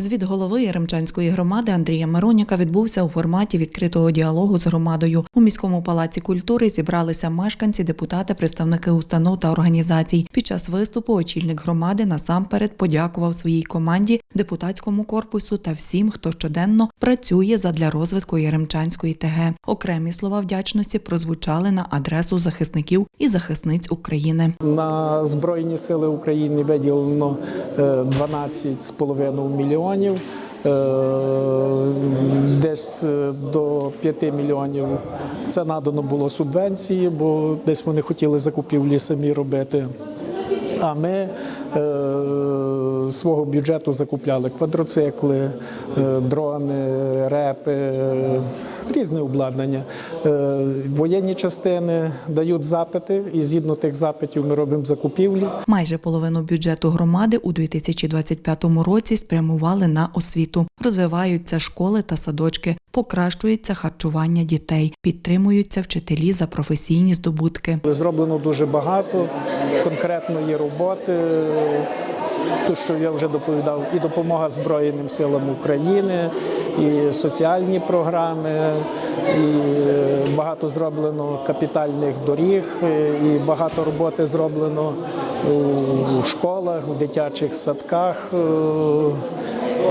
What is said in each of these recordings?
Звіт голови Яремчанської громади Андрія Мироняка відбувся у форматі відкритого діалогу з громадою. У міському палаці культури зібралися мешканці, депутати, представники установ та організацій. Під час виступу очільник громади насамперед подякував своїй команді, депутатському корпусу та всім, хто щоденно працює задля розвитку Яремчанської ТГ. Окремі слова вдячності прозвучали на адресу захисників і захисниць України. На Збройні сили України виділено 12,5 мільйонів. Е, Десь е, до 5 мільйонів це надано було субвенції, бо десь вони хотіли закупівлі самі робити. А ми е, свого бюджету закупляли квадроцикли, е, дрони, репи, е, різне обладнання. Е, воєнні частини дають запити, і згідно тих запитів ми робимо закупівлі. Майже половину бюджету громади у 2025 році спрямували на освіту. Розвиваються школи та садочки, покращується харчування дітей, підтримуються вчителі за професійні здобутки. Зроблено дуже багато конкретної роботи. То, що я вже доповідав, і допомога Збройним силам України, і соціальні програми, і багато зроблено капітальних доріг, і багато роботи зроблено у школах, у дитячих садках.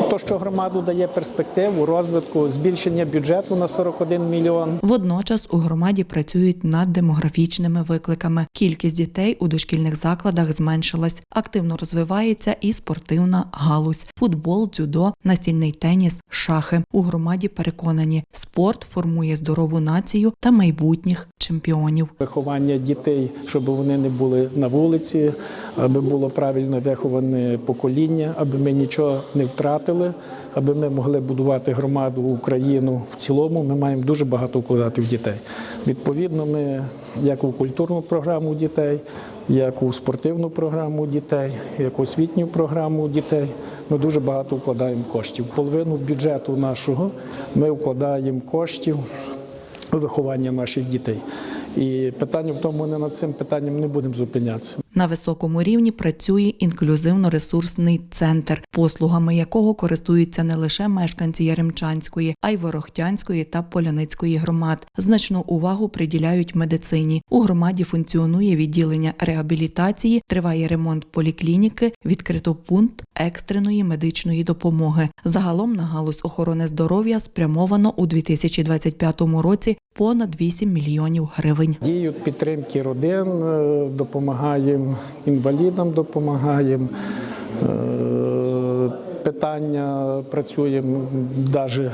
То, що громаду дає перспективу розвитку, збільшення бюджету на 41 мільйон. Водночас у громаді працюють над демографічними викликами. Кількість дітей у дошкільних закладах зменшилась. Активно розвивається і спортивна галузь: футбол, дзюдо, настільний теніс, шахи. У громаді переконані, спорт формує здорову націю та майбутніх чемпіонів. Виховання дітей, щоб вони не були на вулиці, аби було правильно виховане покоління, аби ми нічого не втратили, аби ми могли будувати громаду Україну в цілому. Ми маємо дуже багато вкладати в дітей. Відповідно, ми як у культурну програму дітей, як у спортивну програму дітей, як у освітню програму дітей. Ми дуже багато вкладаємо коштів. Половину бюджету нашого ми вкладаємо коштів виховання наших дітей. І питання в тому, не над цим питанням не будемо зупинятися. На високому рівні працює інклюзивно-ресурсний центр, послугами якого користуються не лише мешканці Яремчанської, а й Ворохтянської та Поляницької громад. Значну увагу приділяють медицині. У громаді функціонує відділення реабілітації, триває ремонт поліклініки, відкрито пункт екстреної медичної допомоги. Загалом на галузь охорони здоров'я спрямовано у 2025 році понад 8 мільйонів гривень. Діють підтримки родин, е, допомагаємо інвалідам, допомагаємо. Е, Питання працюємо навіть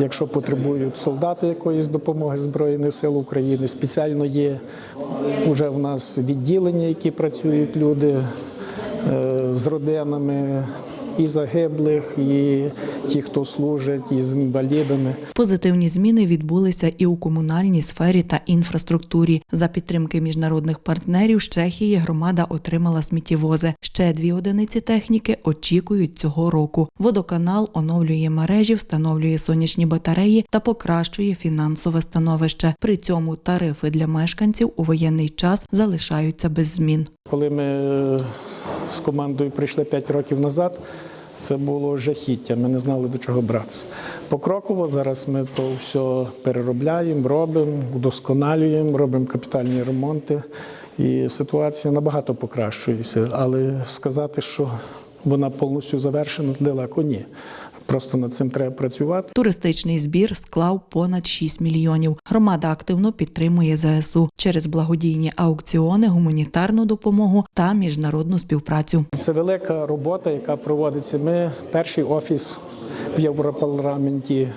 якщо потребують солдати якоїсь допомоги Збройних сил України. Спеціально є вже в нас відділення, які працюють люди е, з родинами і загиблих, і ті, хто служать, і з інвалідами. Позитивні зміни відбулися і у комунальній сфері та інфраструктурі. За підтримки міжнародних партнерів з Чехії громада отримала сміттєвози. Ще дві одиниці техніки очікують цього року. Водоканал оновлює мережі, встановлює сонячні батареї та покращує фінансове становище. При цьому тарифи для мешканців у воєнний час залишаються без змін. Коли ми е, з командою прийшли 5 років назад, це було жахіття. Ми не знали до чого братися. Покроково зараз ми то все переробляємо, робимо, удосконалюємо, робимо капітальні ремонти. І ситуація набагато покращується. Але сказати, що вона повністю завершена, далеко ні. Просто над цим треба працювати. Туристичний збір склав понад 6 мільйонів. Громада активно підтримує ЗСУ через благодійні аукціони, гуманітарну допомогу та міжнародну співпрацю. Це велика робота, яка проводиться. Ми перший офіс в Європарламенті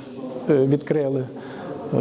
е, відкрили е,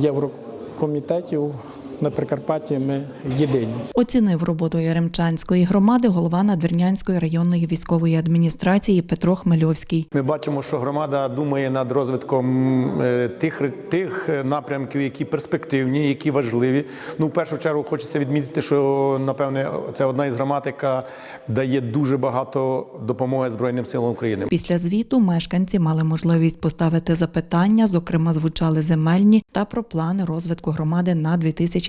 єврокомітетів на Прикарпатті. Ми єдині. Оцінив роботу Яремчанської громади голова Надвірнянської районної військової адміністрації Петро Хмельовський. Ми бачимо, що громада думає над розвитком е, тих тих напрямків, які перспективні, які важливі. Ну, в першу чергу, хочеться відмітити, що напевне це одна із громад, яка дає дуже багато допомоги Збройним силам України. Після звіту мешканці мали можливість поставити запитання, зокрема, звучали земельні та про плани розвитку громади на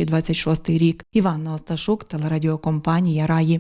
2026 рік. Іванна Осташук, телерадіокомпанія Раї.